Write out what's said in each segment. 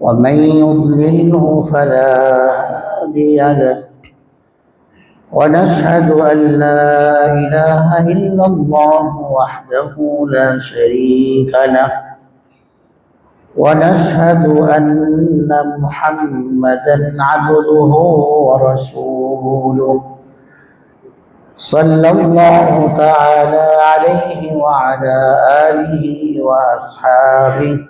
ومن يضلله فلا هادي له. ونشهد أن لا إله إلا الله وحده لا شريك له. ونشهد أن محمدا عبده ورسوله. صلى الله تعالى عليه وعلى آله وأصحابه.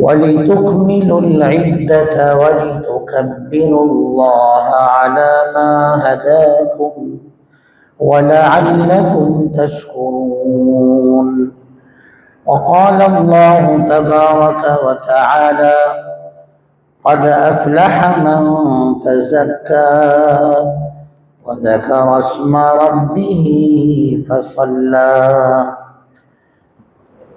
ولتكملوا العدة ولتكبروا الله على ما هداكم ولعلكم تشكرون. وقال الله تبارك وتعالى قد أفلح من تزكى وذكر اسم ربه فصلى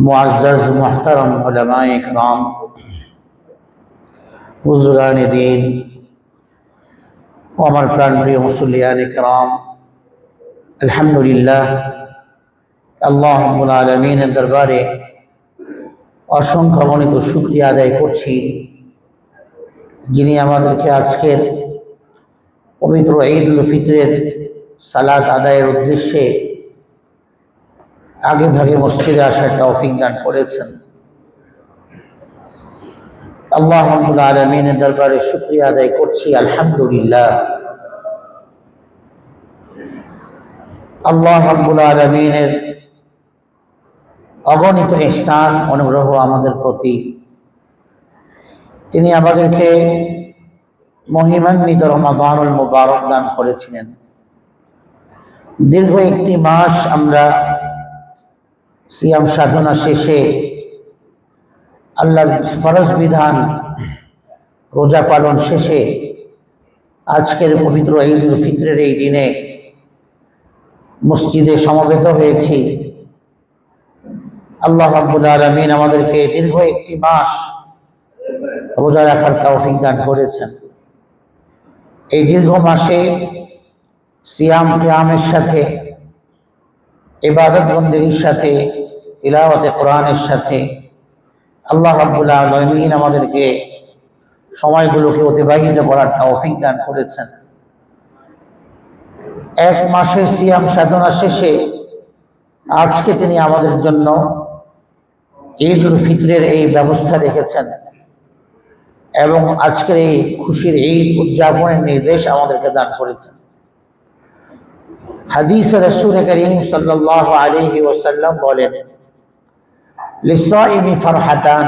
মুআজ্জাজ মুহতারাম উলামায়ে کرام হুজুরান দিন ও আমার প্রাণপ্রিয় মুসল্লিয়ান کرام আলহামদুলিল্লাহ আল্লাহ রাব্বুল আলামিনের দরবারে অসংখ্য গণিত শুকরিয়া আদায় করছি যিনি আমাদেরকে আজকের পবিত্র ঈদ উল ফিতরের সালাত আদায়ের উদ্দেশ্যে আগে ভাগে মসজিদে আসার তৌফিক দান করেছেন। আল্লাহ রাব্বুল আলামিনের দরবারে শুকরিয়া আদায় করছি, আলহামদুলিল্লাহ। আল্লাহ রাব্বুল আলামিনের অগণিত ইহসান, অনুগ্রহ আমাদের প্রতি। তিনি আমাদেরকে মহিমান্বিত রমাদানুল মুবারক দান করেছিলেন। দীর্ঘ একটি মাস আমরা সিয়াম সাধনা শেষে আল্লাহর ফরজ বিধান, রোজা পালন শেষে আজকের পবিত্র ঈদ উল ফিতরের এই দিনে মসজিদে সমবেত হয়েছি। আল্লাহ রাব্বুল আলামিন আমাদেরকে দীর্ঘ একটি মাস রোজা রাখার তৌফিক দান করেছেন। এই দীর্ঘ মাসে সিয়াম কিয়ামের সাথে ইবাদত বন্দেগীর সাথে, তিলাওয়াতে কোরআনের সাথে আল্লাহ রাব্বুল আলামিন আমাদেরকে সময়গুলোকে অতিবাহিত করার তৌফিক দান করেছেন। এক মাসের সিয়াম সাধনা শেষে আজকে তিনি আমাদের জন্য ঈদ উল ফিতরের এই ব্যবস্থা রেখেছেন এবং আজকের এই খুশির ঈদ উদযাপনের নির্দেশ আমাদেরকে দান করেছেন। হাদিস রসুল করিম সাল্লাহ আলহি ওসাল্লাম বলেন, লিসাইমি ফারহাতান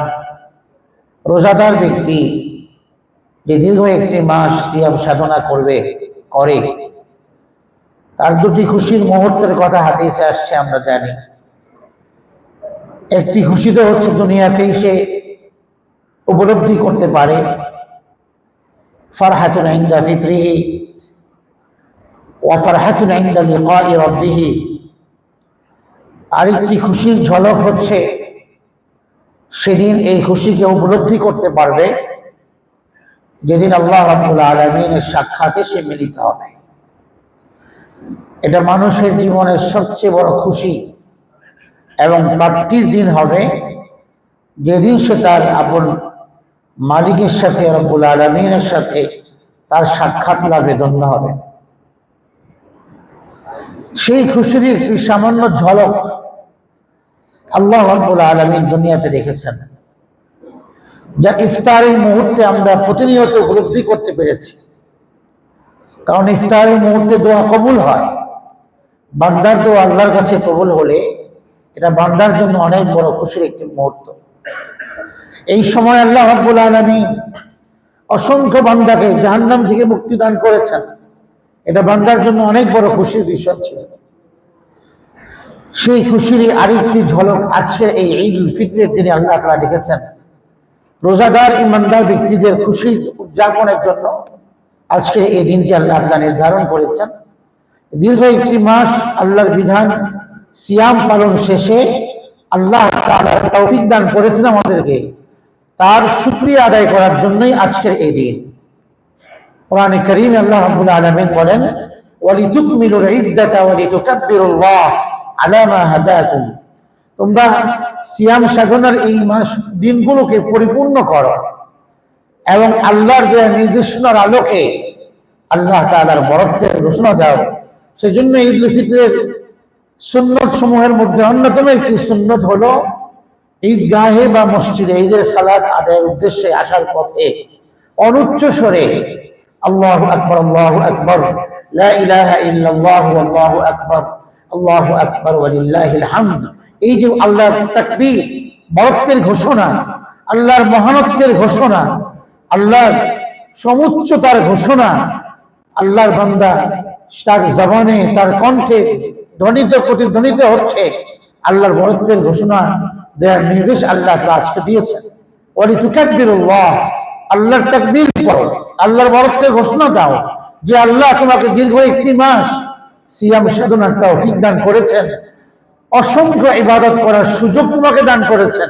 রোজাদার ব্যক্তি যে দীর্ঘ একটি মাস সিয়াম সাধনা করবে, করে। তার দুটি খুশির মুহূর্তের কথা হাদিসে আসছে, আমরা জানি। একটি খুশি তো হচ্ছে দুনিয়াতেই সে উপলব্ধি করতে পারে। ফারহাতুন ইনদা ফিতরিহি ওয়া ফারহাতুন ইনদা লিকাই রাব্বিহি আরেকটি খুশির ঝলক হচ্ছে, সেদিন এই খুশিকে উপলব্ধি করতে পারবে, যেদিন আল্লাহ রাব্বুল আলমিনের সাক্ষাতে সে মিলিত হবে। এটা মানুষের জীবনের সবচেয়ে বড় খুশি এবং প্রাপ্তির দিন হবে, যেদিন সে তার আপন মালিকের সাথে, রব্বুল আলমিনের সাথে তার সাক্ষাৎ লাভে ধন্য হবে। সেই খুশির একটি সামান্য ঝলক আল্লাহ রব্বুল আলমিন দুনিয়াতে রেখেছেন, যা ইফতারের মুহূর্তে আমরা প্রতিনিয়ত উপলব্ধি করতে পেরেছি। কারণ ইফতারের মুহূর্তে দোয়া কবুল হয়। বান্দার দোয়া আল্লাহর কাছে কবুল হলে এটা বান্দার জন্য অনেক বড় খুশির একটি মুহূর্ত। এই সময় আল্লাহ রাব্বুল আলমী অসংখ্য বান্দাকে জাহান্নাম থেকে মুক্তি দান করেছেন। এটা বান্দার জন্য অনেক বড় খুশির বিষয় ছিল। সেই খুশির আরেকটি ঝলক আজকে এই ঈদ উল ফিতরের দিনে আল্লাহ তালা রেখেছেন রোজাদার ইমানদার ব্যক্তিদের খুশি উদযাপনের জন্য আজকে এই দিনটি আল্লাহ তালা নির্ধারণ করেছেন। দীর্ঘ একটি মাস আল্লাহর বিধান, সিয়াম পালন শেষে আল্লাহ তৌফিক দান করেছেন আমাদেরকে। তার শুক্রিয়া আদায় করার জন্যই আজকের এই দিন। কোরআনে করিম আল্লাহ রাব্বুল আলামিন বলেন ওয়ালিতুকমিলুল ইদ্দাতা ওয়ালিতুকাব্বিরুল্লাহ আলা মা হাদাকুম। তোমরা সিয়াম সাধনার এই মাস দিনগুলোকে পরিপূর্ণ করো এবং আল্লাহর যে নির্দেশনার আলোকে আল্লাহ তাআলার বরত্বের ঘোষণা দাও। সেজন্য ঈদ উল ফিতরের সুন্নত সমূহের মধ্যে অন্যতম একটি সুন্নত হলো, ঈদগাহে বা মসজিদে ঈদের সালাদ আদায়ের উদ্দেশ্যে আসার পথে অনুচ্চ স্বরে আল্লাহ আকবর আল্লাহ আকবর। লা ইলাহা ইল্লাল্লাহু আল্লাহু আকবর। আল্লাহু আকবর ওয়ালিল্লাহিল হামদ এই যে আল্লাহর তাকবীর বরত্বের ঘোষণা, আল্লাহর মহানত্বের ঘোষণা, আল্লাহর সমুচ্চতার ঘোষণা, আল্লাহর বান্দা তার জবানে, তার কণ্ঠে ধ্বনিত, প্রতিধ্বনিত হচ্ছে আল্লাহর বরত্বের ঘোষণা দেওয়ার নির্দেশ আল্লাহ আজকে দিয়েছেন। ওয়ালি তুকাব্বিরুল্লাহ আল্লাহর তাকবীর করো আল্লাহর বরত্বের ঘোষণা দাও যে আল্লাহ তোমাকে দীর্ঘ একটি মাস সিয়াম সাধনার তৌফিক দান করেছেন। অসংখ্য ইবাদত করার সুযোগ তোমাকে দান করেছেন।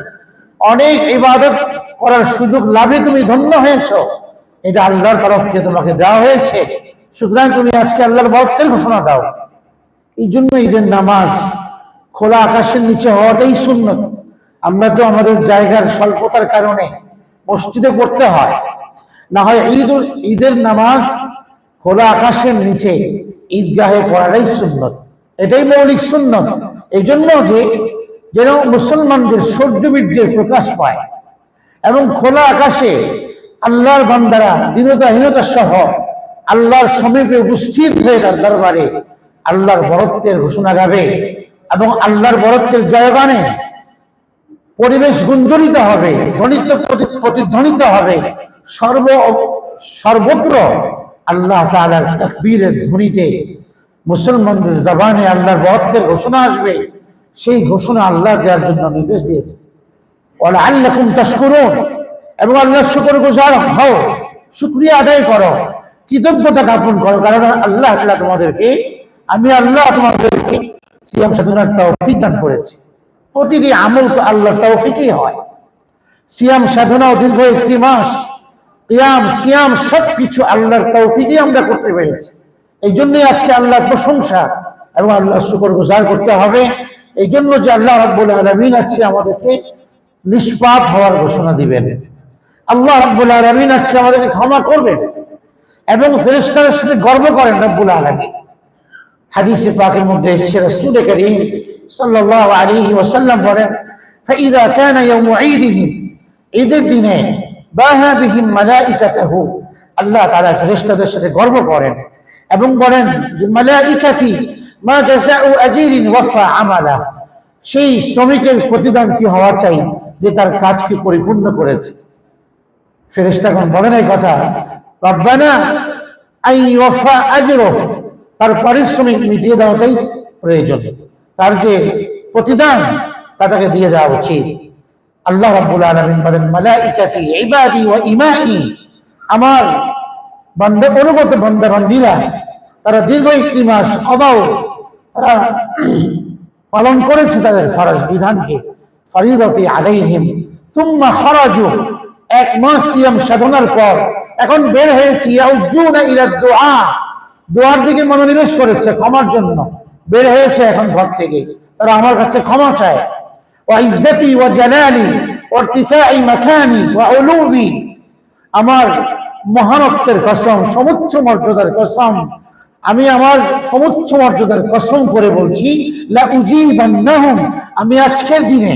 অনেক ইবাদত করার সুযোগ লাভে তুমি ধন্য হয়েছো। এটা আল্লাহর তরফ থেকে তোমাকে দেওয়া হয়েছে। সুতরাং তুমি আজকে আল্লাহর বরত্বের ঘোষণা দাও। এই জন্য ঈদের নামাজ খোলা আকাশের নিচে হওয়াটাই শূন্য আমরা তো আমাদের জায়গার স্বল্পতার কারণে মসজিদে পড়তে হয়। না হয় ঈদ ঈদের নামাজ খোলা আকাশের নিচে ঈদগাহে পড়াটাই সুন্নত। এটাই মৌলিক সুন্নত। এই জন্য যে, যেন মুসলমানদের সূর্য বীর্যের প্রকাশ পায় এবং খোলা আকাশে আল্লাহর বান্দারা দীনতাহীনতা সহ আল্লাহর সমীপে উপস্থিত হয়ে তার দরবারে আল্লাহর বরত্বের ঘোষণা গাবে এবং আল্লাহর বরত্বের জয়গানে পরিবেশ গুঞ্জরিত হবে, ধ্বনিত প্রতি- প্রতিধ্বনিত হবে। সর্ব সর্বত্র আল্লাহ তাআলার তাকবীরের ধ্বনিতে মুসলমানদের জবানে আল্লাহর বরত্বের ঘোষণা আসবে। সেই ঘোষণা আল্লাহ দেওয়ার জন্য নির্দেশ দিয়েছে। ওলা আল্লাকুম তাশকুরুন। এবং আল্লাহর শুকর গুজার হও, শুকরিয়া আদায় করো, কৃতজ্ঞতা জ্ঞাপন করো। কারণ আল্লাহ তাআলা তোমাদেরকে, আমি আল্লাহ তোমাদেরকে সিয়াম সাধনার তৌফিক দান করেছি। প্রতিটি আমল তো আল্লাহর তৌফিকই হয়। সিয়াম সাধনাও দীর্ঘ একটি মাস। কিয়াম, সিয়াম সব কিছু আল্লাহর তৌফিকই আমরা করতে পেরেছি। এই জন্যই আজকে আল্লাহর প্রশংসা এবং আল্লাহর শুকর গুজার করতে হবে। এই জন্য যে আল্লাহ রাব্বুল আলামিন আছে আমাদেরকে নিষ্পাপ হওয়ার ঘোষণা দিবেন। আল্লাহ রাব্বুল আলামিন আছে আমাদেরকে ক্ষমা করবেন এবং ফেরেশতাদের সাথে গর্ব করেন রব্বুল আলামিন। হাদিসে পাকের মধ্যে এসেছে, রাসূল করিম সাল্লাল্লাহু আলাইহি ওয়াসাল্লাম বলেন فإذا كان يوم عيدهم ঈদের দিনে বাহা বিহিম মালাইকাতাহু আল্লাহ তাআলা ফেরেশতাদের সাথে গর্ব করেন এবং বলেন যে মালাইকাতি মা জাযাউ আজিরিন ওয়াফা আমালা সেই শ্রমিকের প্রতিদান কি হওয়া চাই যে তার কাজকে পরিপূর্ণ করেছে ফেরেশতাগণ বলেন এই কথা রব্বানা আই ওয়াফা আজরুহু তার পারিশ্রমিক মিটিয়ে দেওয়াটাই প্রয়োজন তার যে প্রতিদান, তা তাকে দিয়ে দেওয়া উচিত। আল্লাহ আমার বান্দা, অনুগত বান্দা বান্দিরা তারা দীর্ঘ একটি মাস অবাও, তারা পালন করেছে তাদের ফরজ বিধানকে, ফরিদতি আলাইহিম তুম্মা খরাজু। এক মাস সিয়াম সাধনার পর, এখন বের হয়েছি ইয়াউজুনা দোয়ার দিকে মনোনিবেশ করেছে ক্ষমার জন্য। বের হয়েছে এখন ঘর থেকে। তারা আমার কাছে ক্ষমা চায়। ওয়াইজ্জাতি ওয়া জালালি আমার মহানত্বের কসম সমুচ্চ মর্যাদার কসম, আমি আমার সমুচ্চ মর্যাদার কসম করে বলছি আমি আজকের দিনে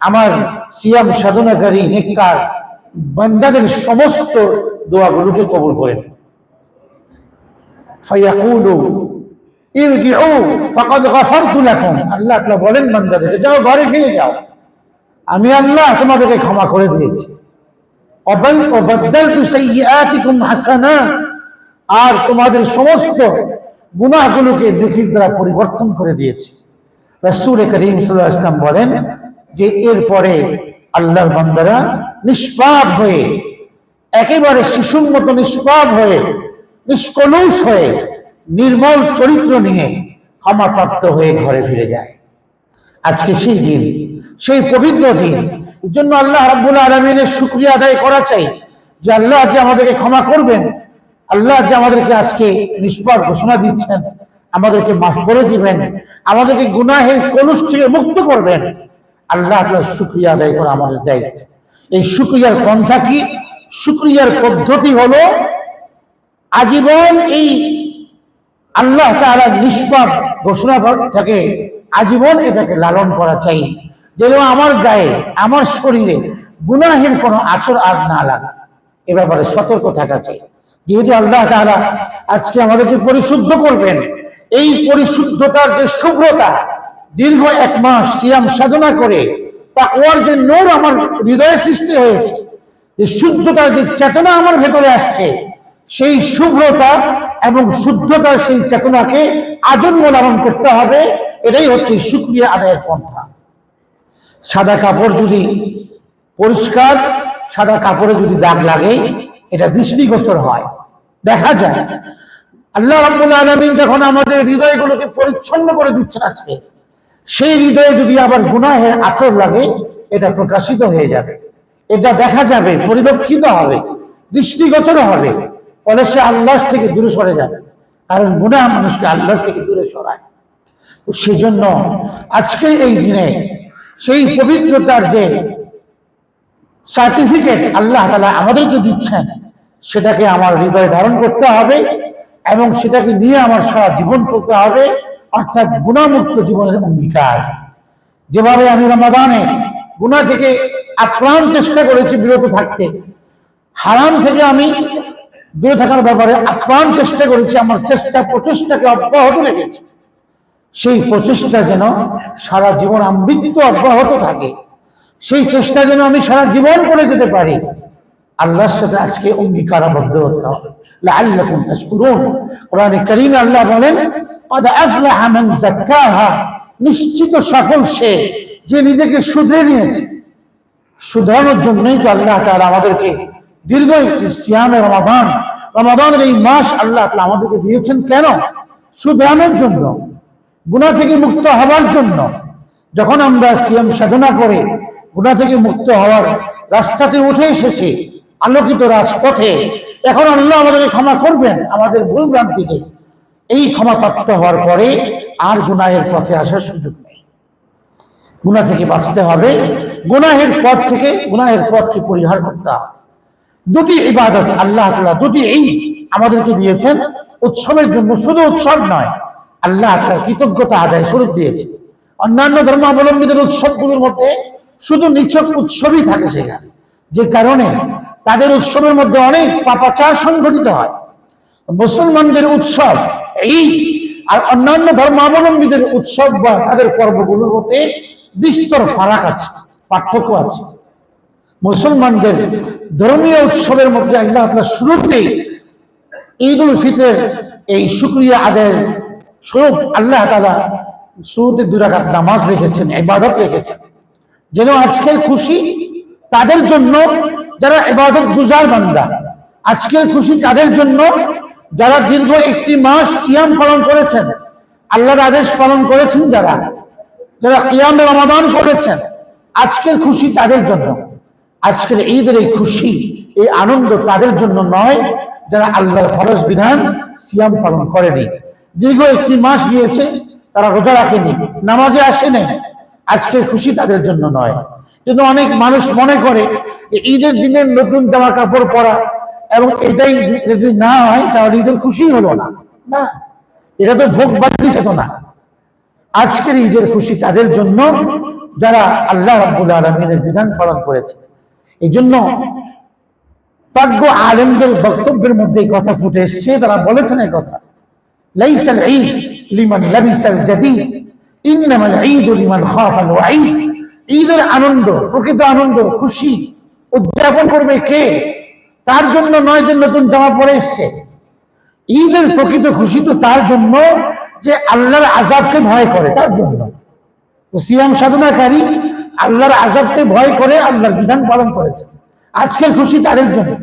আমার সিয়াম সাধনাকারী নিকার বান্দাদের সমস্ত দোয়াগুলোকে কবর করেন ইরজিউ ফাকাদ গাফারতু লাকুম। আল্লাহ তাআলা বলেন, বান্দাদেরকে, যাও ঘরে ফিরে যাও। আমি আল্লাহ তোমাদেরকে ক্ষমা করে দিয়েছি। অবল ওবাদদালতু সাইয়্যাতিকুম হাসানাত আর তোমাদের সমস্ত গুনাহগুলোকে নেকির দ্বারা পরিবর্তন করে দিয়েছি। রাসূল করিম সাল্লাল্লাহু আলাইহি বলেন যে, এরপরে আল্লাহর বান্দারা নিষ্পাপ হয়ে, একেবারে শিশুর মতো নিষ্পাপ হয়ে, নিষ্কলুষ হয়ে নির্মল চরিত্র নিয়ে ক্ষমাপ্রাপ্ত হয়ে ঘরে ফিরে যায়। আজকে সেই দিন, সেই পবিত্র দিন, এর জন্য আল্লাহ রাব্বুল আলমিনের শুক্রিয়া আদায় করা চাই যে আল্লাহ যে আমাদেরকে ক্ষমা করবেন, আল্লাহ যে আমাদেরকে আজকে নিষ্পাপ ঘোষণা দিচ্ছেন, আমাদেরকে মাফ করে দিবেন, আমাদেরকে গুনাহের কলুষ থেকে মুক্ত করবেন, আল্লাহ আল্লাহ শুক্রিয়া আদায় করা আমাদের দায়িত্ব। এই শুক্রিয়ার পন্থা কি? শুক্রিয়ার পদ্ধতি হলো আজীবন এই আল্লাহ তাআলা নিষ্পাপ ঘোষণাটাকে আজীবন এটাকে লালন করা চাই। যেন আমার গায়ে, আমার শরীরে গুনাহের কোনো আচর আর না লাগে। এ ব্যাপারে সতর্ক থাকা চাই। যেহেতু আল্লাহ তাআলা আজকে আমাদেরকে পরিশুদ্ধ করবেন, এই পরিশুদ্ধতার যে শুভ্রতা, দীর্ঘ এক মাস সিয়াম সাধনা করে তা ওর যে নোর আমার হৃদয়ে সৃষ্টি হয়েছে, যে শুদ্ধতার যে চেতনা আমার ভেতরে আসছে সেই শুভ্রতা এবং শুদ্ধতার সেই চেতনাকে আজন্ম লালন করতে হবে। এটাই হচ্ছে সুক্রিয়া আদায়ের পন্থা। সাদা কাপড় যদি পরিষ্কার, সাদা কাপড়ে যদি দাগ লাগে, এটা দৃষ্টিগোচর হয়। দেখা যায়, আল্লাহ রাব্বুল আলামিন যখন আমাদের হৃদয়গুলোকে পরিচ্ছন্ন করে দিচ্ছেন আজকে, সেই হৃদয়ে যদি আবার গুনাহের আচর লাগে, এটা প্রকাশিত হয়ে যাবে। এটা দেখা যাবে, পরিলক্ষিত হবে দৃষ্টিগোচর হবে। ফলে সে আল্লাহ থেকে দূরে সরে যাবে। কারণ গুনাহ মানুষকে আল্লাহ থেকে দূরে সরায়। তো সেজন্য আজকে এই দিনে সেই পবিত্রতার যে সার্টিফিকেট আল্লাহ তালা আমাদেরকে দিচ্ছেন, সেটাকে আমার হৃদয়ে ধারণ করতে হবে এবং সেটাকে নিয়ে আমার সারা জীবন চলতে হবে, অর্থাৎ গুণামুক্ত জীবনের অঙ্গীকার। যেভাবে আমি রমাদানে গুণা থেকে আপ্রাণ চেষ্টা করেছি বিরত থাকতে, হারাম থেকে আমি দূরে থাকার ব্যাপারে আপ্রাণ চেষ্টা করেছি আমার চেষ্টা প্রচেষ্টাকে অব্যাহত রেখেছি সেই প্রচেষ্টা যেন সারা জীবন আমৃত্য অব্যাহত থাকে সেই চেষ্টা যেন আমি সারা জীবন করে যেতে পারি আল্লাহর সাথে আজকে অঙ্গীকারাবদ্ধ হতে হবে লাআল্লাকুম তাশকুরুন কোরআনে কারীমে আল্লাহ বলেন قد أفلح من زكاها নিশ্চিত সফল সে যে নিজেকে শুধরে নিয়েছে শুধরানোর জন্যই তো আল্লাহ তাআলা আমাদেরকে দীর্ঘ সিয়ামে রমাদান। রমাদানের এই মাস আল্লাহ আমাদেরকে দিয়েছেন কেন? শুধরানোর জন্য, গুনাহ থেকে মুক্ত হওয়ার জন্য। যখন আমরা সিয়াম সাধনা করে গুনাহ থেকে মুক্ত হওয়ার রাস্তাতে উঠে এসেছি, আলোকিত রাজপথে, এখন আল্লাহ আমাদেরকে ক্ষমা করবেন, আমাদের ভুল ভ্রান্তিকে এই ক্ষমা প্রাপ্ত হওয়ার পরে আর গুনাহের পথে আসার সুযোগ নেই। গুনাহ থেকে বাঁচতে হবে। গুনাহের পথ থেকে, গুনাহের পথকে পরিহার করতে হবে। দুটি ইবাদত আল্লাহ তাআলা দুটি এই আমাদেরকে দিয়েছেন। উৎসবের জন্য শুধু উৎসব নয়, আল্লাহ তাআলা কৃতজ্ঞতা আদায় স্বরূপ দিয়েছে অন্যান্য ধর্মাবলম্বীদের উৎসবগুলোর মধ্যে শুধু নিছক উৎসবই থাকে সেখানে, যে কারণে তাদের উৎসবের মধ্যে অনেক পাপাচার সংঘটিত হয়। মুসলমানদের উৎসব এই আর অন্যান্য ধর্মাবলম্বীদের উৎসব বা তাদের পর্বগুলোর মধ্যে বিস্তর ফারাক আছে, পার্থক্য আছে। মুসলমানদের ধর্মীয় উৎসবের মধ্যে আল্লাহ তাআলা শুরুতেই ঈদ উল ফিতরের এই শুক্রিয়া আদায়ের স্বরূপ আল্লাহ তালা শুরুতে দুরাকাত নামাজ রেখেছেন, ইবাদত রেখেছেন। যেন আজকের খুশি তাদের জন্য যারা ইবাদত গুজার বান্দা, আজকের খুশি তাদের জন্য যারা দীর্ঘ একটি মাস সিয়াম পালন করেছেন, আল্লাহর আদেশ পালন করেছেন যারা যারা কিয়াম রমাদান করেছেন, আজকের খুশি তাদের জন্য। আজকের ঈদের এই খুশি, এই আনন্দ তাদের জন্য নয় যারা আল্লাহর ফরজ বিধান সিয়াম পালন করেনি। দীর্ঘ একটি মাস গিয়েছে, তারা রোজা রাখেনি, নামাজে আসেনি। আজকের খুশি তাদের জন্য নয়। কিন্তু অনেক মানুষ মনে করে যে ঈদের দিনের নতুন জামা কাপড় পরা এবং এটাই যদি না হয়, তাহলে ঈদের খুশি হলো না। না, এটা তো ভোগ বাড়ি চেতনা। আজকের ঈদের খুশি তাদের জন্য যারা আল্লাহ রাব্বুল আলমিনের বিধান পালন করেছে। এই জন্য প্রাজ্ঞ আলেমদের বক্তব্যের মধ্যে এই কথা ফুটে এসছে, তারা বলেছেন এই কথা। লাইসাল ঈদ লিমান লাবিসাল ঈদ লিমান ঈদের আনন্দ, প্রকৃত আনন্দ, খুশি উদযাপন করবে কে? তার জন্য নয় যে নতুন জামা পরে এসছে। ঈদের প্রকৃত খুশি তো তার জন্য যে আল্লাহর আজাবকে ভয় করে, তার জন্য। সিয়াম সাধনাকারী আল্লাহর আজাবকে ভয় করে আল্লাহর বিধান পালন করেছে। আজকের খুশি তাদের জন্য।